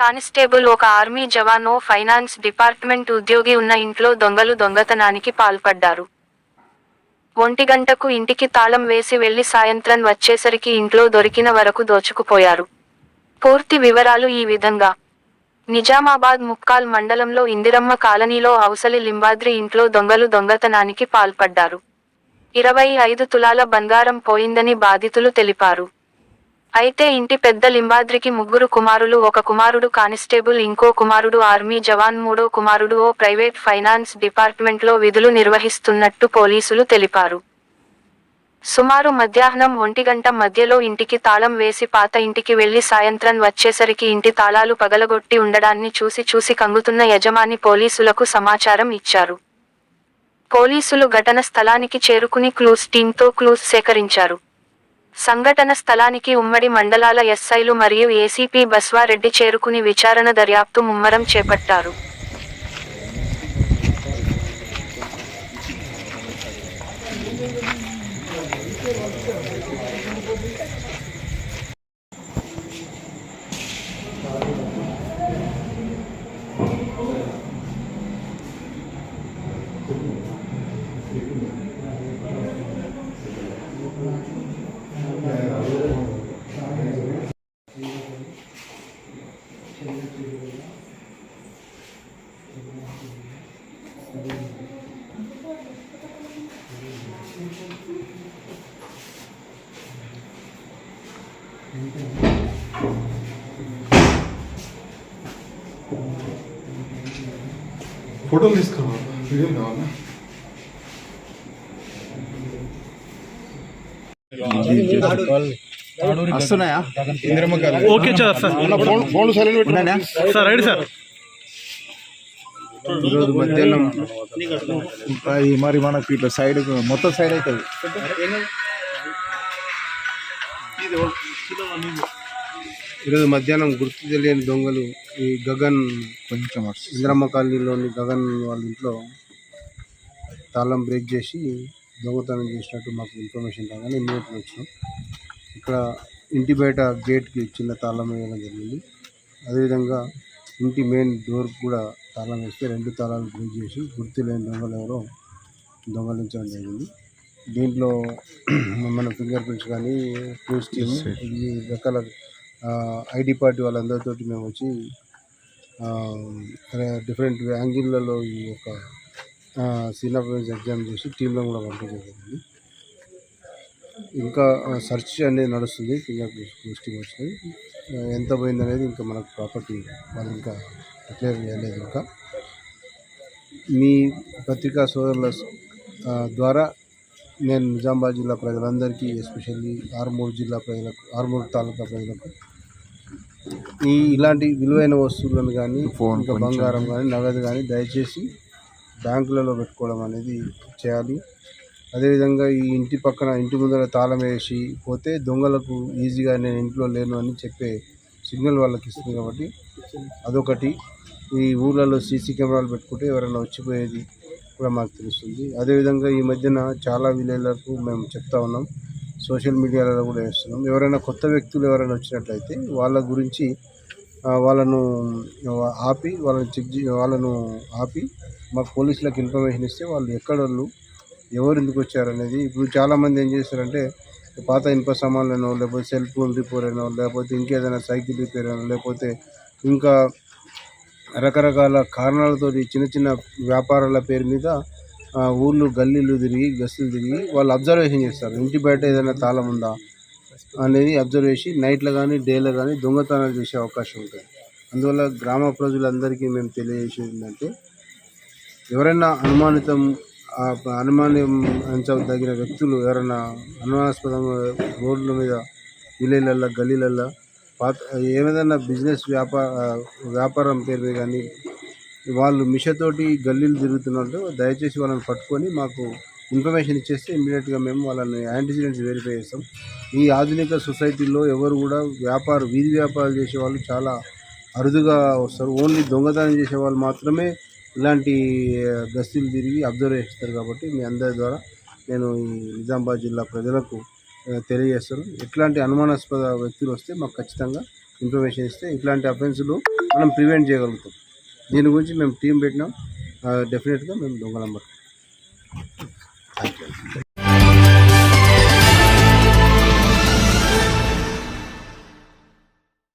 Constable ఒక army jawan ఓ finance department ఉద్యోగి ఉన్న ఇంట్లో దొంగలు దొంగతనానికి పాల్పడ్డారు. ఒంటి గంటకు ఇంటికి తాళం వేసి వెళ్ళి సాయంత్రం వచ్చేసరికి ఇంట్లో దొరికిన వరకు దోచుకుపోయారు. పూర్తి వివరాలు ఈ విధంగా. నిజామాబాద్ ముక్కాల్ మండలంలో ఇందిరమ్మ కాలనీలో అవసలి లింబాద్రి ఇంట్లో దొంగలు దొంగతనానికి పాల్పడ్డారు. ఇరవై ఐదు తులాల బంగారం పోయిందని బాధితులు తెలిపారు. అయితే ఇంటి పెద్ద లింబాద్రికి ముగ్గురు కుమారులు ఒక కుమారుడు కానిస్టేబుల్ ఇంకో కుమారుడు ఆర్మీ జవాన్ మూడో కుమారుడు ఓ ప్రైవేట్ ఫైనాన్స్ డిపార్ట్మెంట్లో విధులు నిర్వహిస్తున్నట్టు పోలీసులు తెలిపారు. సుమారు మధ్యాహ్నం ఒంటి గంట మధ్యలో ఇంటికి తాళం వేసి పాత ఇంటికి వెళ్ళి సాయంత్రం వచ్చేసరికి ఇంటి తాళాలు పగలగొట్టి ఉండడాన్ని చూసి చూసి కంగుతున్న యజమాని పోలీసులకు సమాచారం ఇచ్చారు. పోలీసులు ఘటన స్థలానికి చేరుకుని క్లూస్ టీంతో క్లూస్ సేకరించారు. సంఘటన స్థలానికి ఉమ్మడి మండలాల ఎస్ఐలు మరియు ఏసీపీ బస్వారెడ్డి చేరుకుని విచారణ దర్యాప్తు ముమ్మరం చేపట్టారు. ఫోటోలు తీసుకురా. వీడియో కావాలా. వస్తున్నాయా? Okay sir sir. Phone phone silent? Sir right sir. ఈరోజు మధ్యాహ్నం అది మరి మనకి ఇట్లా సైడ్ మొత్తం సైడ్ అవుతుంది. ఈరోజు మధ్యాహ్నం గుర్తు తెలియని దొంగలు ఈ గగన్ కొంచెం. ఇంద్రమ్మ కాలనీలోని గగన్ వాళ్ళ ఇంట్లో తాళం బ్రేక్ చేసి దొంగతనం చేసినట్టు మాకు ఇన్ఫర్మేషన్ రాగానే ఇమ్మీడియట్గా వచ్చినాం. ఇక్కడ ఇంటి బయట గేట్కి చిన్న తాళం వేయడం జరిగింది. అదేవిధంగా ఇంటి మెయిన్ డోర్ కూడా తాళం వేస్తే రెండు తాళాలు బ్రేక్ చేసి గుర్తు లేని దొంగలు ఎవరో దొంగలించడం జరిగింది. దీంట్లో మన ఫింగర్ ప్రింట్స్ కానీ క్లూస్ టీమ్ ఈ రకాల ఐడి పార్టీ వాళ్ళందరితోటి మేము వచ్చి డిఫరెంట్ యాంగిల్లలో ఈ యొక్క సీన్ ఆఫ్ ఎగ్జామ్ చేసి టీంలో కూడా పంపించడం జరిగింది. ఇంకా సెర్చ్ అనేది నడుస్తుంది ఫింగర్ ప్రింట్స్ టీమ్ వచ్చినాయి ఆ, ఎంత పోయింది అనేది ఇంకా మనకు ప్రాపర్టీ వాళ్ళు ఇంకా డిక్లేర్ చేయలేదు ఇంకా మీ పత్రికా సోదరుల ద్వారా నేను నిజామాబాద్ జిల్లా ప్రజలందరికీ ఎస్పెషల్లీ ఆర్మూర్ జిల్లా ప్రజలకు ఆర్మూర్ తాలూకా ప్రజలకు ఈ ఇలాంటి విలువైన వస్తువులను కానీ ఫోన్ ఇంకా. బంగారం కానీ నగదు కానీ దయచేసి బ్యాంకులలో పెట్టుకోవడం అనేది చేయాలి అదేవిధంగా ఈ ఇంటి పక్కన ఇంటి ముందర తాళం వేసి పోతే దొంగలకు ఈజీగా నేను ఇంట్లో లేను అని చెప్పే సిగ్నల్ వాళ్ళకి ఇస్తుంది కాబట్టి అదొకటి. ఈ ఊర్లలో సీసీ కెమెరాలు పెట్టుకుంటే ఎవరైనా వచ్చిపోయేది కూడా మాకు తెలుస్తుంది. అదేవిధంగా ఈ మధ్యన చాలా విలేజ్లకు మేము చెప్తా ఉన్నాం. సోషల్ మీడియాలో కూడా వేస్తున్నాం ఎవరైనా కొత్త వ్యక్తులు ఎవరైనా వచ్చినట్లయితే వాళ్ళ గురించి వాళ్ళను ఆపి వాళ్ళని చెక్ చే వాళ్ళను ఆపి మాకు పోలీసులకు ఇన్ఫర్మేషన్ ఇస్తే వాళ్ళు ఎక్కడ ఎవరు ఎందుకు వచ్చారనేది ఇప్పుడు చాలామంది ఏం చేస్తారంటే పాత ఇనుప సామాన్లను లేకపోతే సెల్ ఫోన్ రిపేర్ అయినో లేకపోతే ఇంకేదైనా సైకిల్ రిపేర్ అయినో లేకపోతే ఇంకా రకరకాల కారణాలతో చిన్న చిన్న వ్యాపారాల పేరు మీద ఊళ్ళు గల్లీలు తిరిగి గస్తులు తిరిగి వాళ్ళు అబ్జర్వేషన్ చేస్తారు. ఇంటి బయట ఏదైనా తాళం ఉందా అనేది అబ్జర్వ్ చేసి నైట్లో కానీ డేలో కానీ దొంగతనాలు చేసే అవకాశం ఉంటుంది. అందువల్ల గ్రామ ప్రజలందరికీ మేము తెలియజేసేది ఏంటంటే ఎవరైనా అనుమానితం అనుమానించదగిన వ్యక్తులు ఎవరైనా అనుమానాస్పదంగా రోడ్ల మీద విలేలల్లో గల్లీలల్లో పాత ఏదైనా బిజినెస్ వ్యాపార వ్యాపారం పేరు కానీ వాళ్ళు మిషతోటి గల్లీలు తిరుగుతున్నట్టు దయచేసి వాళ్ళని పట్టుకొని మాకు ఇన్ఫర్మేషన్ ఇచ్చేస్తే ఇమీడియట్గా మేము వాళ్ళని యాంటీసిడెంట్స్ వెరిఫై చేస్తాం. ఈ ఆధునిక సొసైటీలో ఎవరు కూడా వ్యాపారం వీధి వ్యాపారాలు చేసే వాళ్ళు చాలా అరుదుగా వస్తారు. ఓన్లీ దొంగతనం చేసే వాళ్ళు మాత్రమే ఇలాంటి గస్తీలు తిరిగి అబ్జర్వ్ చేస్తారు కాబట్టి మీ అందరి ద్వారా నేను ఈ నిజామాబాద్ జిల్లా ప్రజలకు తెలియజేస్తాను. ఎట్లాంటి అనుమానాస్పద వ్యక్తులు వస్తే మాకు ఖచ్చితంగా ఇన్ఫర్మేషన్ ఇస్తే ఇట్లాంటి అఫెన్సులు మనం ప్రివెంట్ చేయగలుగుతాం. దీని గురించి మేము టీం పెట్టినాం. డెఫినెట్గా మేము దొంగలం థ్యాంక్ యూ